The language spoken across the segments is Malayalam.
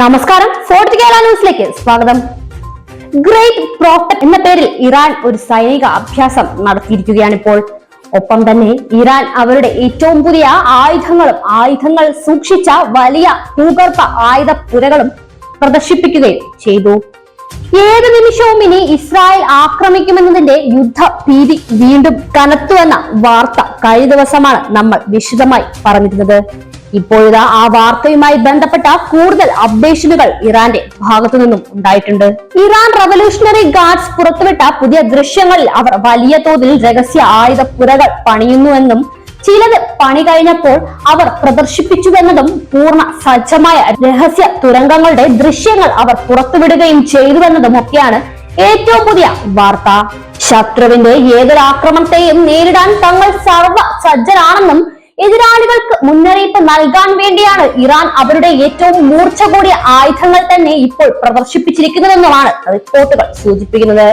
നമസ്കാരം. ഫോർത്ത് കേരള ന്യൂസിലേക്ക് സ്വാഗതം. ഗ്രേറ്റ് പ്രോഫറ്റ് എന്ന പേരിൽ ഇറാൻ ഒരു സൈനിക അഭ്യാസം നടത്തിയിരിക്കുകയാണ് ഇപ്പോൾ ഒപ്പം തന്നെ ഇറാൻ അവരുടെ ഏറ്റവും പുതിയ ആയുധങ്ങളും ആയുധങ്ങൾ സൂക്ഷിച്ച വലിയ ഭൂഗർഭ ആയുധ പുരകളും പ്രദർശിപ്പിക്കുകയും ചെയ്തു. ഏത് നിമിഷവും ഇനി ഇസ്രായേൽ ആക്രമിക്കുമെന്നതിന്റെ യുദ്ധ ഭീതി വീണ്ടും കനത്തുവെന്ന വാർത്ത കഴിഞ്ഞ ദിവസമാണ് നമ്മൾ വിശദമായി പറഞ്ഞിരുന്നത്. ഇപ്പോഴിതാ ആ വാർത്തയുമായി ബന്ധപ്പെട്ട കൂടുതൽ അപ്ഡേഷനുകൾ ഇറാന്റെ ഭാഗത്തു നിന്നും ഉണ്ടായിട്ടുണ്ട്. ഇറാൻ റവല്യൂഷണറി ഗാർഡ്സ് പുറത്തുവിട്ട പുതിയ ദൃശ്യങ്ങളിൽ അവർ വലിയ തോതിൽ രഹസ്യ ആയുധ പുരകൾ പണിയുന്നുവെന്നും ചിലത് പണി കഴിഞ്ഞപ്പോൾ അവർ പ്രദർശിപ്പിച്ചുവെന്നതും പൂർണ സജ്ജമായ രഹസ്യ തുരങ്കങ്ങളുടെ ദൃശ്യങ്ങൾ അവർ പുറത്തുവിടുകയും ചെയ്തുവെന്നതും ഒക്കെയാണ് ഏറ്റവും പുതിയ വാർത്ത. ശത്രുവിന്റെ ഏതൊരു ആക്രമണത്തെയും നേരിടാൻ തങ്ങൾ സർവ സജ്ജരാണെന്നും എതിരാളികൾക്ക് മുന്നറിയിപ്പ് നൽകാൻ വേണ്ടിയാണ് ഇറാൻ അവരുടെ ഏറ്റവും മൂർച്ച കൂടിയ ആയുധങ്ങൾ തന്നെ ഇപ്പോൾ പ്രദർശിപ്പിച്ചിരിക്കുന്നതെന്നുമാണ് റിപ്പോർട്ടുകൾ സൂചിപ്പിക്കുന്നത്.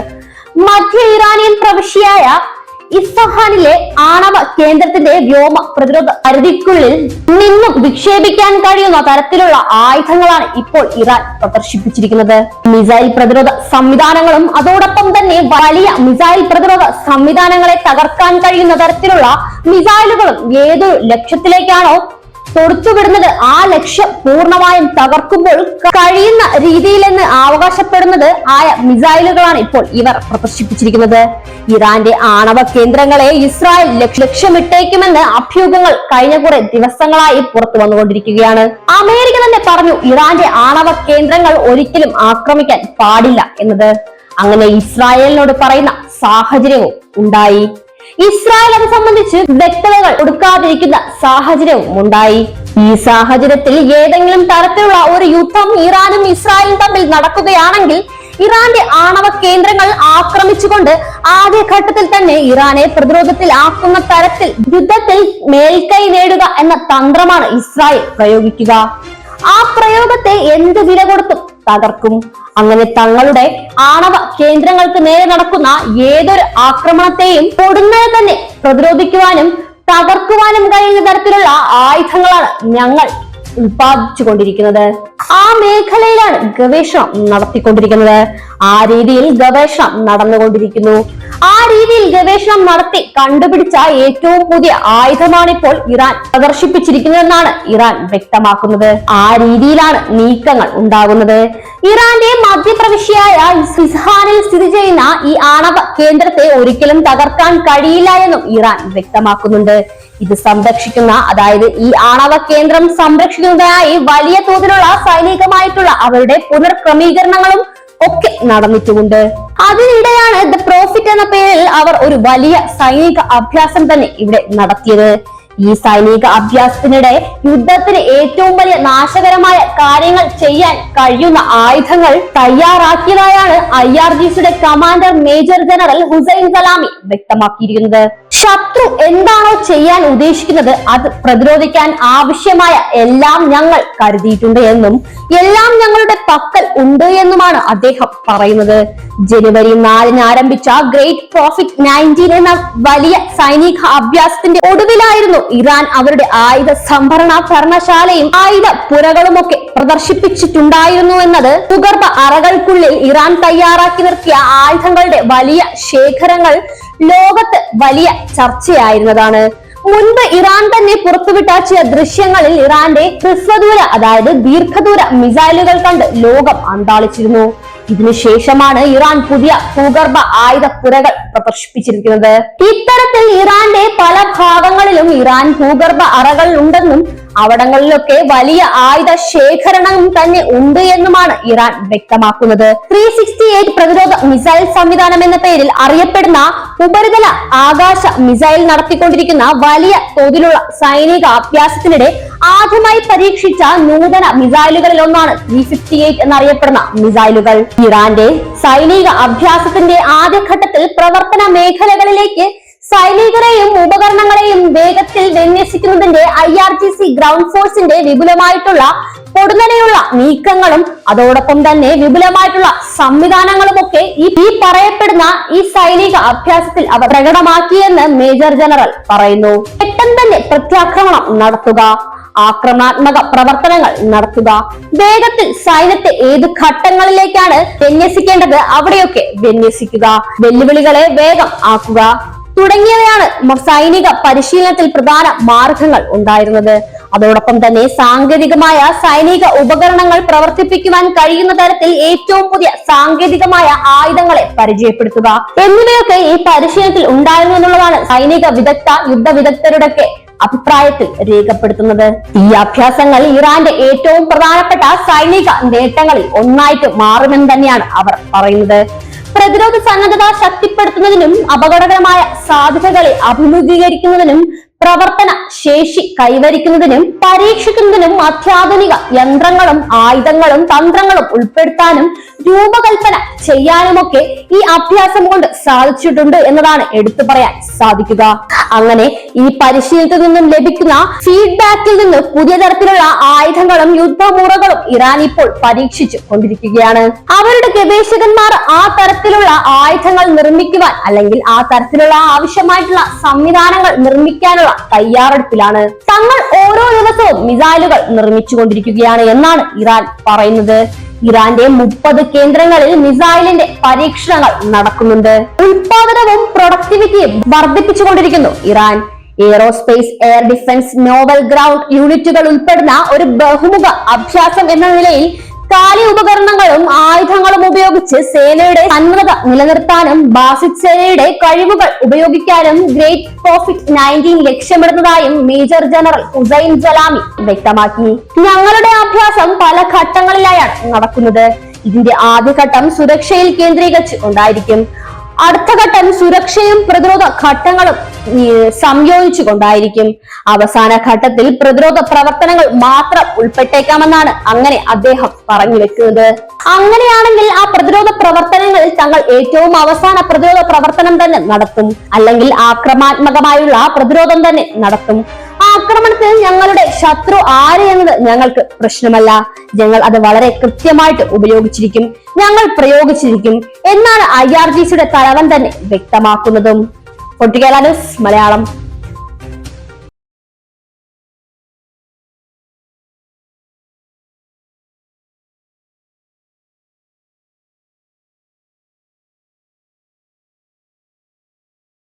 മധ്യ ഇറാനിയൻ പ്രവിശ്യയായ ഇസ്ഫഹാനിലെ ആണവ കേന്ദ്രത്തിന്റെ വ്യോമ പ്രതിരോധ പരിധിക്കുള്ളിൽ നിന്നും വിക്ഷേപിക്കാൻ കഴിയുന്ന തരത്തിലുള്ള ആയുധങ്ങളാണ് ഇപ്പോൾ ഇറാൻ പ്രദർശിപ്പിച്ചിരിക്കുന്നത്. മിസൈൽ പ്രതിരോധ സംവിധാനങ്ങളും അതോടൊപ്പം തന്നെ വലിയ മിസൈൽ പ്രതിരോധ സംവിധാനങ്ങളെ തകർക്കാൻ കഴിയുന്ന തരത്തിലുള്ള മിസൈലുകളും ഏതൊരു ലക്ഷ്യത്തിലേക്കാണോ തൊടുത്തുവിടുന്നത് ആ ലക്ഷ്യം പൂർണമായും തകർക്കുമ്പോൾ കഴിയുന്ന രീതിയിലെന്ന് അവകാശപ്പെടുന്നത് ആയ മിസൈലുകളാണ് ഇപ്പോൾ ഇവർ പ്രദർശിപ്പിച്ചിരിക്കുന്നത്. ഇറാന്റെ ആണവ കേന്ദ്രങ്ങളെ ഇസ്രായേൽ ലക്ഷ്യ- ലക്ഷ്യമിട്ടേക്കുമെന്ന് അഭ്യൂഹങ്ങൾ കഴിഞ്ഞ കുറെ ദിവസങ്ങളായി പുറത്തു വന്നുകൊണ്ടിരിക്കുകയാണ്. അമേരിക്ക തന്നെ പറഞ്ഞു ഇറാന്റെ ആണവ കേന്ദ്രങ്ങൾ ഒരിക്കലും ആക്രമിക്കാൻ പാടില്ല എന്നത്. അങ്ങനെ ഇസ്രായേലിനോട് പറയുന്ന സാഹചര്യവും ഉണ്ടായി. ഇസ്രായേൽ അത് സംബന്ധിച്ച് വ്യക്തതകൾ കൊടുക്കാതിരിക്കുന്ന സാഹചര്യവും ഉണ്ടായി ഈ സാഹചര്യത്തിൽ ഏതെങ്കിലും തരത്തിലുള്ള ഒരു യുദ്ധം ഇറാനും ഇസ്രായേലും തമ്മിൽ നടക്കുകയാണെങ്കിൽ ഇറാന്റെ ആണവ കേന്ദ്രങ്ങൾ ആക്രമിച്ചുകൊണ്ട് ആദ്യഘട്ടത്തിൽ തന്നെ ഇറാനെ പ്രതിരോധത്തിൽ ആക്കുന്ന തരത്തിൽ യുദ്ധത്തിൽ മേൽക്കൈ നേടുക എന്ന തന്ത്രമാണ് ഇസ്രായേൽ പ്രയോഗിക്കുക. ആ പ്രയോഗത്തെ എന്ത് വില കൊടുത്തും തകർക്കും. അങ്ങനെ തങ്ങളുടെ ആണവ കേന്ദ്രങ്ങൾക്ക് നേരെ നടക്കുന്ന ഏതൊരു ആക്രമണത്തെയും പൊടുന്നനെ തന്നെ പ്രതിരോധിക്കുവാനും തകർക്കുവാനും കഴിയുന്ന തരത്തിലുള്ള ആയുധങ്ങളാണ് ഞങ്ങൾ ഉൽപ്പാദിച്ചുകൊണ്ടിരിക്കുന്നത്. ആ മേഖലയിലാണ് ഗവേഷണം നടത്തിക്കൊണ്ടിരിക്കുന്നത്. ആ രീതിയിൽ ഗവേഷണം നടന്നുകൊണ്ടിരിക്കുന്നു. ആ രീതിയിൽ ഗവേഷണം നടത്തി കണ്ടുപിടിച്ച ഏറ്റവും പുതിയ ആയുധമാണ് ഇപ്പോൾ ഇറാൻ പ്രദർശിപ്പിച്ചിരിക്കുന്നതെന്നാണ് ഇറാൻ വ്യക്തമാക്കുന്നത്. ആ രീതിയിലാണ് നീക്കങ്ങൾ ഉണ്ടാകുന്നത്. ഇറാന്റെ മധ്യപ്രവിശ്യയായ സിസ്ഹാനിൽ സ്ഥിതി ചെയ്യുന്ന ഈ ആണവ കേന്ദ്രത്തെ ഒരിക്കലും തകർക്കാൻ കഴിയില്ല എന്നും ഇറാൻ വ്യക്തമാക്കുന്നുണ്ട്. ഇത് സംരക്ഷിക്കുന്ന അതായത് ഈ ആണവ കേന്ദ്രം സംരക്ഷിക്കുന്നതിനായി വലിയ തോതിലുള്ള സൈനികമായിട്ടുള്ള അവരുടെ പുനർക്രമീകരണങ്ങളും ഒക്കെ നടന്നിട്ടുമുണ്ട്. അതിനിടെയാണ് ദ പ്രോഫിറ്റ് എന്ന പേരിൽ അവർ ഒരു വലിയ സൈനിക അഭ്യാസം തന്നെ ഇവിടെ നടത്തിയത്. ഈ സൈനിക അഭ്യാസത്തിനിടെ യുദ്ധത്തിന് ഏറ്റവും വലിയ നാശകരമായ കാര്യങ്ങൾ ചെയ്യാൻ കഴിയുന്ന ആയുധങ്ങൾ തയ്യാറാക്കിയതായാണ് ഐ ആർ ജി സിയുടെ commander major general Hossein Salami വ്യക്തമാക്കിയിരിക്കുന്നത്. ശത്രു എന്താണോ ചെയ്യാൻ ഉദ്ദേശിക്കുന്നത് അത് പ്രതിരോധിക്കാൻ ആവശ്യമായ എല്ലാം ഞങ്ങൾ കരുതിയിട്ടുണ്ട് എന്നും എല്ലാം ഞങ്ങളുടെ പക്കൽ ഉണ്ട് എന്നുമാണ് അദ്ദേഹം പറയുന്നത്. ജനുവരി നാലിന് ആരംഭിച്ച ഗ്രേറ്റ് പ്രോഫിറ്റ് നയന്റീൻ എന്ന വലിയ സൈനിക അഭ്യാസത്തിന്റെ ഒടുവിലായിരുന്നു ഇറാൻ അവരുടെ ആയുധ സംഭരണ ഭരണശാലയും ആയുധ പുരകളുമൊക്കെ പ്രദർശിപ്പിച്ചിട്ടുണ്ടായിരുന്നു എന്നത് ഭൂഗർഭ അറകൾക്കുള്ളിൽ ഇറാൻ തയ്യാറാക്കി നിർത്തിയ ആയുധങ്ങളുടെ വലിയ ശേഖരങ്ങൾ ലോകത്ത് വലിയ ചർച്ചയായിരുന്നതാണ്. മുൻപ് ഇറാൻ തന്നെ പുറത്തുവിട്ട ചില ദൃശ്യങ്ങളിൽ ഇറാന്റെ ഹ്രസ്വദൂര അതായത് ദീർഘദൂര മിസൈലുകൾ കണ്ട് ലോകം അന്താളിച്ചിരുന്നു. ഇതിനുശേഷമാണ് ഇറാൻ പുതിയ ഭൂഗർഭ ആയുധ പുരകൾ പ്രദർശിപ്പിച്ചിരിക്കുന്നത്. ഇത്തരത്തിൽ ഇറാന്റെ പല ഭാഗങ്ങളിലും ഇറാൻ ഭൂഗർഭ അറകൾ ഉണ്ടെന്നും അവിടങ്ങളിലൊക്കെ വലിയ ആയുധ ശേഖരണം തന്നെ ഉണ്ട് എന്നുമാണ് ഇറാൻ വ്യക്തമാക്കുന്നത്. ത്രീ സിക്സ്റ്റി എയ്റ്റ് പ്രതിരോധ മിസൈൽ സംവിധാനം എന്ന പേരിൽ അറിയപ്പെടുന്ന ഉപരിതല ആകാശ മിസൈൽ നടത്തിക്കൊണ്ടിരിക്കുന്ന വലിയ തോതിലുള്ള സൈനിക അഭ്യാസത്തിനിടെ ആദ്യമായി പരീക്ഷിച്ച നൂതന മിസൈലുകളിൽ ഒന്നാണ് ത്രീ ഫിഫ്റ്റി എയ്റ്റ് എന്നറിയപ്പെടുന്ന മിസൈലുകൾ. ഇറാന്റെ സൈനിക അഭ്യാസത്തിന്റെ ആദ്യഘട്ടത്തിൽ പ്രവർത്തന മേഖലകളിലേക്ക് സൈനികരെയും ഉപകരണങ്ങളെയും വേഗത്തിൽ വിന്യസിക്കുന്നതിന്റെ I R G C ground ഫോഴ്സിന്റെ വിപുലമായിട്ടുള്ള പൊടുന്നനെയുള്ള നീക്കങ്ങളും അതോടൊപ്പം തന്നെ വിപുലമായിട്ടുള്ള സംവിധാനങ്ങളും ഒക്കെ ഈ പറയപ്പെടുന്ന ഈ സൈനിക അഭ്യാസത്തിൽ അവർ പ്രകടമാക്കിയെന്ന് മേജർ ജനറൽ പറയുന്നു. പെട്ടെന്ന് തന്നെ പ്രത്യാക്രമണം നടത്തുക ആക്രമണാത്മക പ്രവർത്തനങ്ങൾ നടത്തുക. വേഗത്തിൽ സൈന്യത്തെ ഏത് ഘട്ടങ്ങളിലേക്കാണ് വിന്യസിക്കേണ്ടത് അവിടെയൊക്കെ വിന്യസിക്കുക. വെല്ലുവിളികളെ വേഗം ആക്കുക. തുടങ്ങിയവയാണ് സൈനിക പരിശീലനത്തിൽ പ്രധാന മാർഗങ്ങൾ ഉണ്ടായിരുന്നത്. അതോടൊപ്പം തന്നെ സാങ്കേതികമായ സൈനിക ഉപകരണങ്ങൾ പ്രവർത്തിപ്പിക്കുവാൻ കഴിയുന്ന തരത്തിൽ ഏറ്റവും പുതിയ സാങ്കേതികമായ ആയുധങ്ങളെ പരിചയപ്പെടുത്തുക. എന്നിവയൊക്കെ ഈ പരിശീലനത്തിൽ ഉണ്ടായിരുന്നു എന്നുള്ളതാണ് സൈനിക വിദഗ്ധ യുദ്ധ വിദഗ്ധരുടെയൊക്കെ അഭിപ്രായത്തിൽ രേഖപ്പെടുത്തുന്നത്. ഈ അഭ്യാസങ്ങൾ ഇറാന്റെ ഏറ്റവും പ്രധാനപ്പെട്ട സൈനിക നേട്ടങ്ങളിൽ ഒന്നായിട്ട് മാറുമെന്ന് തന്നെയാണ് അവർ പറയുന്നത്. പ്രതിരോധ സന്നദ്ധത ശക്തിപ്പെടുത്തുന്നതിനും അപകടകരമായ സാധ്യതകളെ അഭിമുഖീകരിക്കുന്നതിനും പ്രവർത്തന ശേഷി കൈവരിക്കുന്നതിനും പരീക്ഷിക്കുന്നതിനും അത്യാധുനിക യന്ത്രങ്ങളും ആയുധങ്ങളും തന്ത്രങ്ങളും ഉൾപ്പെടുത്താനും രൂപകൽപ്പന ചെയ്യാനുമൊക്കെ ഈ അഭ്യാസം കൊണ്ട് സാധിച്ചിട്ടുണ്ട് എന്നതാണ് എടുത്തു പറയാൻ സാധിക്കുക. അങ്ങനെ ഈ പരിശീലനത്തിൽ നിന്നും ലഭിക്കുന്ന ഫീഡ്ബാക്കിൽ നിന്ന് പുതിയ തരത്തിലുള്ള ആയുധങ്ങളും യുദ്ധമുറകളും ഇറാൻ ഇപ്പോൾ പരീക്ഷിച്ചു കൊണ്ടിരിക്കുകയാണ്. അവരുടെ ഗവേഷകന്മാർ ആ തരത്തിലുള്ള ആയുധങ്ങൾ നിർമ്മിക്കുവാൻ അല്ലെങ്കിൽ ആ തരത്തിലുള്ള ആവശ്യമായിട്ടുള്ള സംവിധാനങ്ങൾ നിർമ്മിക്കാനുള്ള തയ്യാറെടുപ്പിലാണ്. തങ്ങൾ ഓരോ ദിവസവും മിസൈലുകൾ നിർമ്മിച്ചുകൊണ്ടിരിക്കുകയാണ് എന്നാണ് ഇറാൻ പറയുന്നത്. ഇറാന്റെ മുപ്പത് കേന്ദ്രങ്ങളിൽ മിസൈലിന്റെ പരീക്ഷണങ്ങൾ നടക്കുന്നുണ്ട്. ഉൽപാദനവും പ്രൊഡക്ടിവിറ്റിയും വർദ്ധിപ്പിച്ചുകൊണ്ടിരിക്കുന്നു Iran. Aerospace air defence naval ground യൂണിറ്റുകൾ ഉൾപ്പെടുന്ന ഒരു ബഹുമുഖ അഭ്യാസം എന്ന നിലയിൽ കാലി ഉപകരണങ്ങളും ആയുധങ്ങളും ഉപയോഗിച്ച് സേനയുടെ സന്നദ്ധത നിലനിർത്താനും ബാസിത് സേനയുടെ കഴിവുകൾ ഉപയോഗിക്കാനും ഗ്രേറ്റ് പ്രോഫിറ്റ് നയന്റീൻ ലക്ഷ്യമിടുന്നതായും മേജർ ജനറൽ ഉസൈൻ ജലാമി വ്യക്തമാക്കി. ഞങ്ങളുടെ അഭ്യാസം പല ഘട്ടങ്ങളിലായാണ് നടക്കുന്നത്. ഇതിന്റെ ആദ്യഘട്ടം സുരക്ഷയിൽ കേന്ദ്രീകരിച്ച് ഉണ്ടായിരിക്കും. അടുത്ത ഘട്ടം സുരക്ഷയും പ്രതിരോധ ഘട്ടങ്ങളും സംയോജിച്ചു കൊണ്ടായിരിക്കും അവസാന ഘട്ടത്തിൽ പ്രതിരോധ പ്രവർത്തനങ്ങൾ മാത്രം ഉൾപ്പെട്ടേക്കാമെന്നാണ് അങ്ങനെ അദ്ദേഹം പറഞ്ഞു വെക്കുന്നത് അങ്ങനെയാണെങ്കിൽ ആ പ്രതിരോധ പ്രവർത്തനങ്ങളിൽ തങ്ങൾ ഏറ്റവും അവസാന പ്രതിരോധ പ്രവർത്തനം തന്നെ നടത്തും. അല്ലെങ്കിൽ ആക്രമണാത്മകമായുള്ള പ്രതിരോധം തന്നെ നടത്തും. ആക്രമണത്തിൽ ഞങ്ങളുടെ ശത്രു ആര് എന്നത് ഞങ്ങൾക്ക് പ്രശ്നമല്ല. ഞങ്ങൾ അത് വളരെ കൃത്യമായിട്ട് ഉപയോഗിച്ചിരിക്കും. ഞങ്ങൾ പ്രയോഗിച്ചിരിക്കും. എന്നാണ് ഐ ആർ ജി സിയുടെ തലവൻ തന്നെ വ്യക്തമാക്കുന്നതും. പൊട്ടിക്കേല ന്യൂസ് മലയാളം.